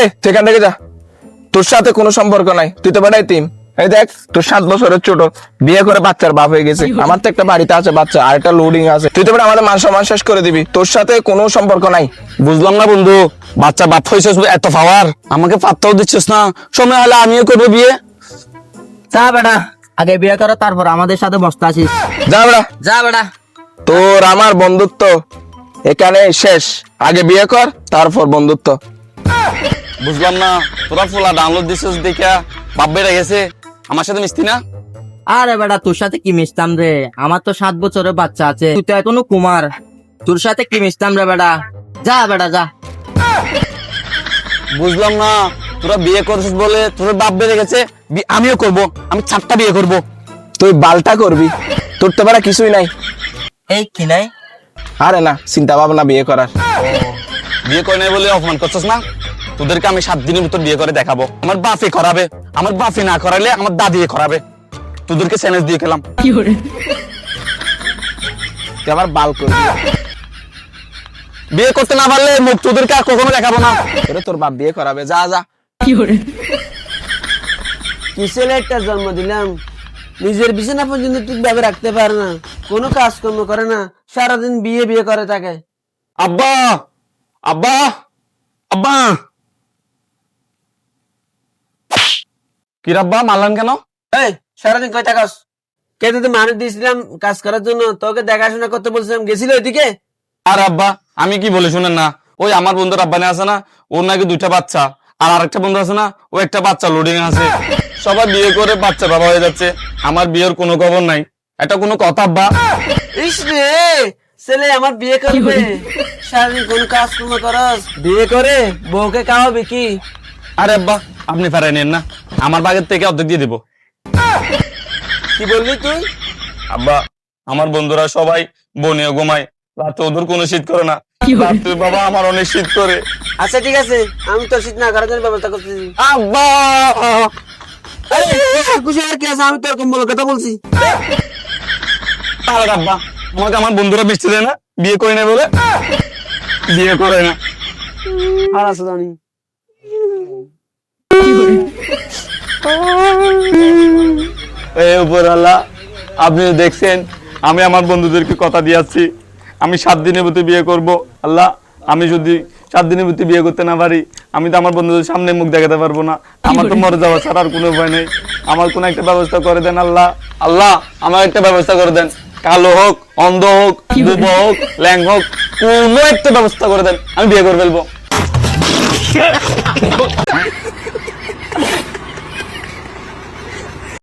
এই এখান থেকে যা। তোর সাথে কোনো সম্পর্ক নাই। তুই তো বেড়াই তিম। এই দেখ তোর সাত বছরের ছোট। বিয়ে করে বাচ্চার বাপ হয়ে গেছে। আমার তো একটা বাড়িতে আছে বাচ্চা আর একটা লোডিং আছে। তুই তো বেটা আমাদের মান সম্মান শেষ করে দিবি। তোর সাথে কোনো সম্পর্ক নাই। বুঝলাম না বন্ধু বাচ্চা বাপ হয়েছিস এত পাওয়ার। আমাকে পাত্তাও দিচ্ছিস না। সময় হলে আমিও করব বিয়ে। যা বেটা আগে বিয়ে করো তারপর আমাদের সাথে বসতে আসিস। যা বেড়া যা বেটা। তোর আমার বন্ধুত্ব এখানে শেষ। আগে বিয়ে কর তারপর বন্ধুত্ব। বুঝলাম না তোরা ফুলা ডাউনলোড দিছিস দেখা বাপ বেড়ে গেছে। আমার সাথে মিশতি না? আরে বেটা তোর সাথে কি মিশতাম রে? আমার তো সাত বছরের বাচ্চা আছে তুই তো এখনও কুমার। তোর সাথে কি মিশতাম রে বেটা? যা বেটা যা। বুঝলাম না তোরা বিয়ে করছিস বলে তোর বাপ বেড়ে গেছে বি- আমিও করব আমি চারটা বিয়ে করব। তুই বালটা করবি তোর তো বেড়া কিছুই নাই। এই কি নাই? আরে না চিন্তা ভাবনা বিয়ে করার। বিয়ে করে নাই বলে অপমান করছিস না? তোদেরকে আমি সাত দিনের ভিতর বিয়ে করে দেখাবো। আমার বাপে করাবে। আমার বাপে না করাইলে আমার দাদি করাবে। তোদেরকে চ্যালেঞ্জ দিয়ে খেলাম। তুই আবার বাল করবি বিয়ে করতে না পারলে মুখ তোদেরকে আর কখনো দেখাবো না। তোরে তোর বাপ বিয়ে করাবে। যা যা। কি ছেলেটা জন্ম দিলাম? নিজের বিছানা পর্যন্ত ঠিকভাবে রাখতে পারে না। কোনো কাজকর্ম করে না। সারাদিন বিয়ে বিয়ে করে থাকে আব্বা! আব্বা! আব্বা! কি রাব্বা মারলেন কেন? এই সারাদিন টাকাস কে তোদের মানুষ দিয়েছিলাম কাজ করার জন্য তোকে দেখাশোনা করতে বলছিলাম গেছিল ওইদিকে? আর আব্বা আমি কি বলি শুনেন না ওই আমার বন্ধুর আব্বানে আছে না ওর নাকি দুইটা বাচ্চা আর আরেকটা বন্ধু আছে না ও একটা বাচ্চা লোডিং আছে। সবাই বিয়ে করে বাচ্চা বাবা হয়ে যাচ্ছে আমার বিয়ের কোনো খবর নাই। এটা কোনো কথা আব্বা? ইস রে ছেলে আমার বিয়ে করবে। সারাদিন কোন কাজকর্ম করস বিয়ে করে বউকে খাওয়াবি কি? আরে আব্বা আপনি ফেরাই নেন না। আমার বাগের থেকে অর্ধেক দিয়ে দিব। কি বললি তুই? আব্বা আমার বন্ধুরা সবাই বনিয়ে ঘুমায়। রাতে ওদের কোনো শীত করে না। রাতে বাবা আমার অনেক শীত করে। আচ্ছা ঠিক আছে। আমি তোর শীত না করার জন্য ব্যবস্থা করতেছি। আব্বা! আরে, খুশি আর কি আছে? আমি তোর কম্বল কথা বলছি। তাহলে আব্বা আমাকে আমার বন্ধুরা মিষ্টি দেয় না? বিয়ে করে নেই বলে? বিয়ে করে না। আর আছে জানি আপনি দেখছেন, আমি আমার বন্ধুদেরকে কথা দিয়েছি আমি সাত দিনের মধ্যে বিয়ে করব। আল্লাহ, আমি যদি সাত দিনের মধ্যে বিয়ে করতে না পারি, আমি তো আমার বন্ধুদের সামনে মুখ দেখাতে পারব না। আমার তো মরে যাওয়া ছাড়া আর কোনো উপায় নেই। আমার কোনো একটা ব্যবস্থা করে দেন আল্লাহ। আল্লাহ, আমার একটা ব্যবস্থা করে দেন। কালো হোক, অন্ধ হোক বুবো হোক, ল্যাং হোক, কোনো একটা ব্যবস্থা করে দেন। আমি বিয়ে করে ফেলব।